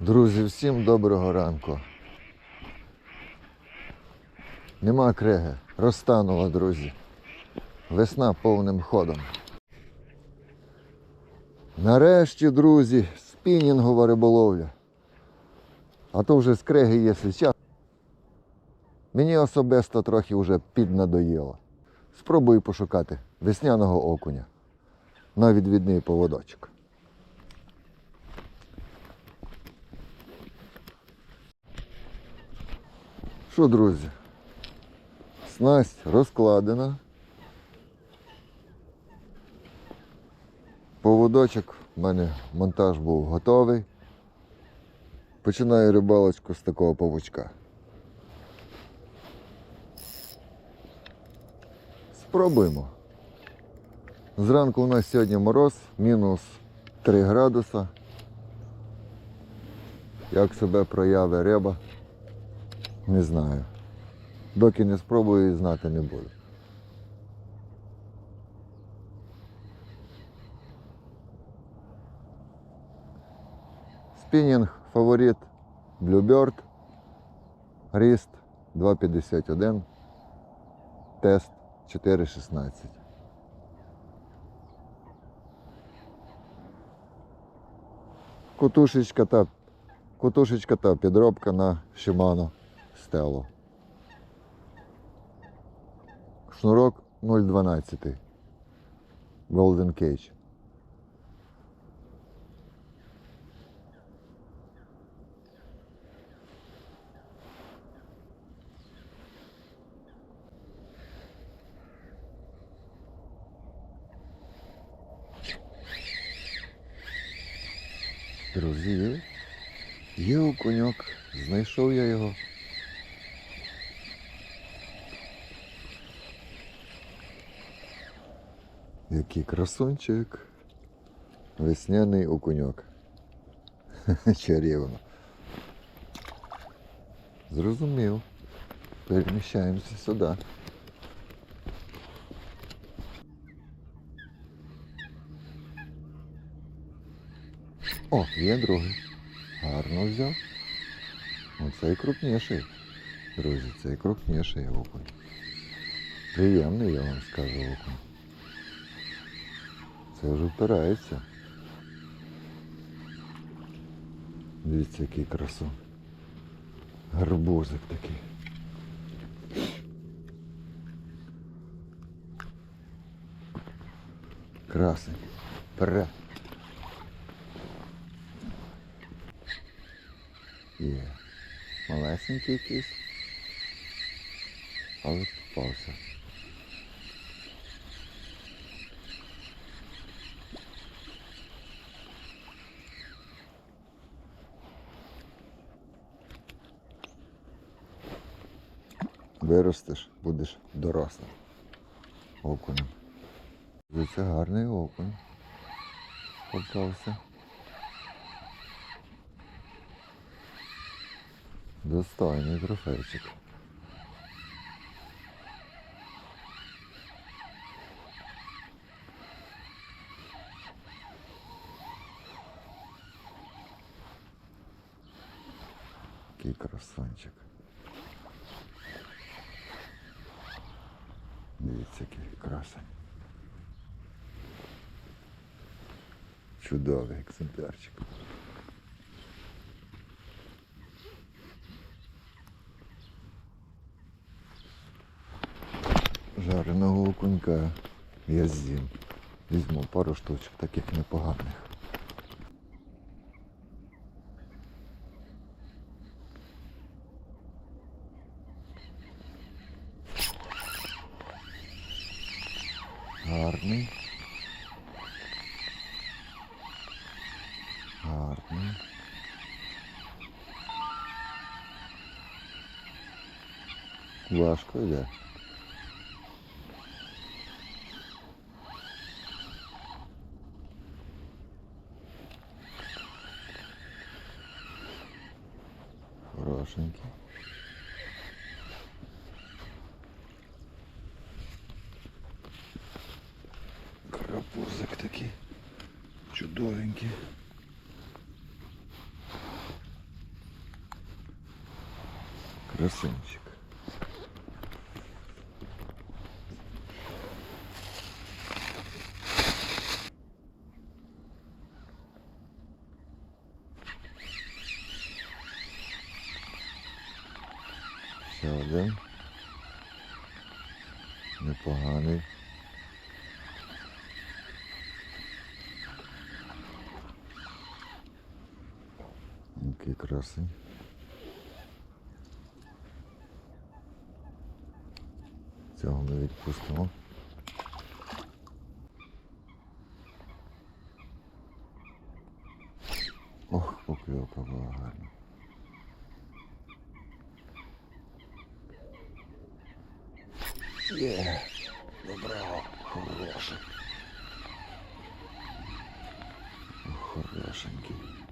Друзі, всім доброго ранку. Нема криги, розтанула, друзі. Весна повним ходом. Нарешті, друзі, спінінгова риболовля. А то вже з криги, якщо час. Мені особисто трохи вже піднадоїло. Спробую пошукати весняного окуня на відвідний поводочок. Що, друзі? Снасть розкладена. Поводочок, в мене монтаж був готовий. Починаю рибалочку з такого павучка. Спробуємо. Зранку у нас сьогодні мороз, мінус 3 градуса. Як себе прояви риба, не знаю. Доки не спробую, знати не буду. Спінінг фаворит Bluebird. Ріст 2,51. Тест 4,16. Кутушечка та, кутушечка та підробка на Shimano Stelo. Шнурок 0,12. Golden Cage. Друзі, є- окуньок, знайшов я його. Який красунчик. Весняний окуньок. Чарівно. Зрозумів. Переміщаємося сюди. О, є другий. Гарно взяв. Оцей крупніший. Друзі, цей крупніший окунь. Приємний, я вам скажу окунь. Це вже впирається. Дивіться, який красун. Гарбузик такий. Красень. Пре. Є. Малесенький якийсь. Але попався. Виростеш, будеш дорослим. Окунем. Це гарний окунь. Попався. Достойний трофейчик. Який красавчик. Дивіться, який красень. Чудовий екземплярчик. Жареного окунька я з'їм. Візьму пару штучок таких непоганих. Важко йде. Хорошенький. Карапузик такий чудовенький. Красунчик. Ще один. Непоганий. Який красень. Цього ми відпустимо. Ох, покльовка була гарна. Є, добраво, хороший. Ох, Хорошенький.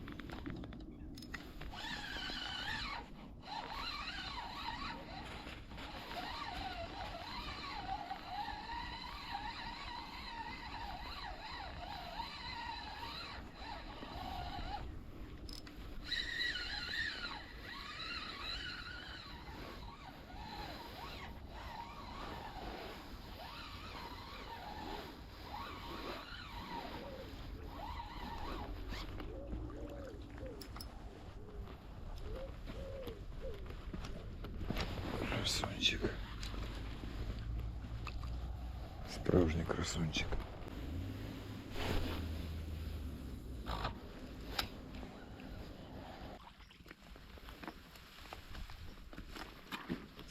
Красунчик. Справжній красунчик.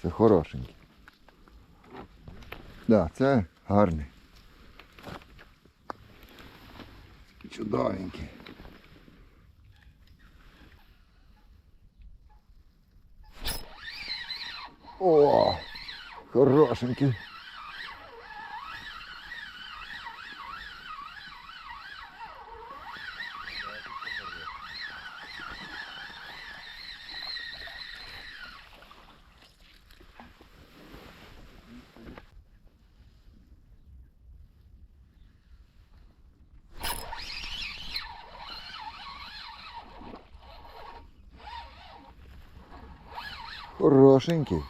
Це хорошенький. Да, це гарний. Чудовенький. О, хорошенький. Хорошенький.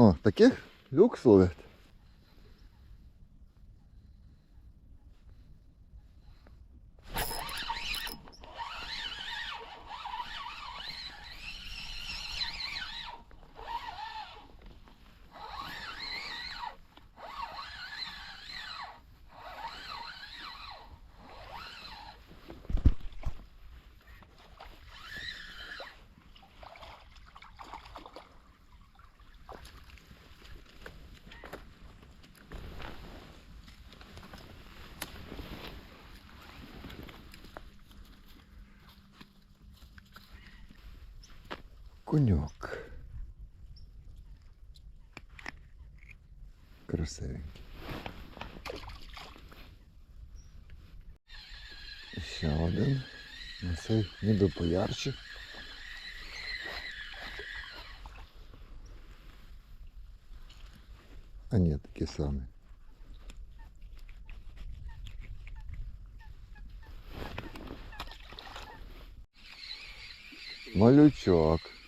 О, таких люкс ловить. Коньок. Красивенький. Ще один. На цей ніби поярче. А ні, такі самі. Малючок.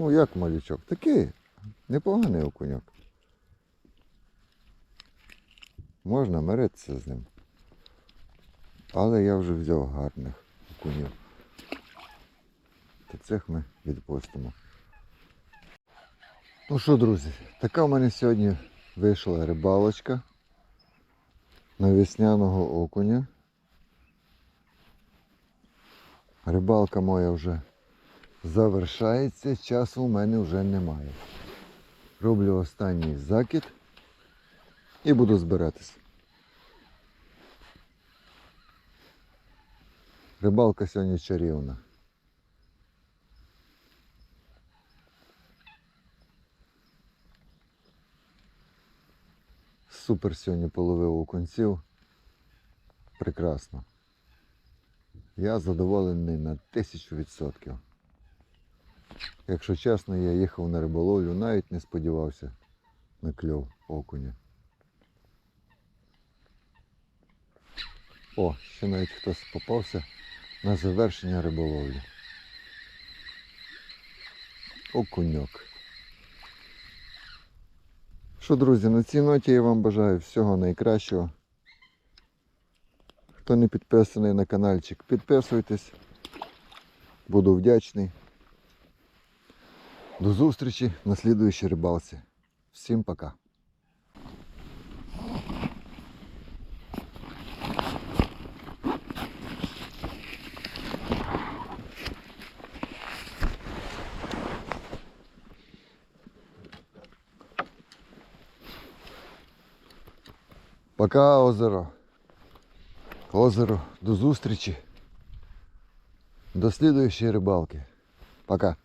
Ну, як малючок? Такий непоганий окуньок. Можна миритися з ним. Але я вже взяв гарних окунів. То цих ми відпустимо. Ну що, друзі, така в мене сьогодні вийшла рибалочка на весняного окуня. Рибалка моя вже завершається, часу у мене вже немає. Роблю останній закид і буду збиратися. Рибалка сьогодні чарівна. Супер сьогодні половив окунців. Прекрасно. Я задоволений на тисячу відсотків. Якщо чесно, я їхав на риболовлю, навіть не сподівався на кльов окуня. О, ще навіть хтось попався на завершення риболовлі. Окуньок. Що, друзі, на цій ноті я вам бажаю всього найкращого. Хто не підписаний на каналчик, підписуйтесь. Буду вдячний. До зустрічі на слідуючій рибалці. Всім пока. Пока, озеро. Озеро, до зустрічі. До слідуючої рибалки. Пока.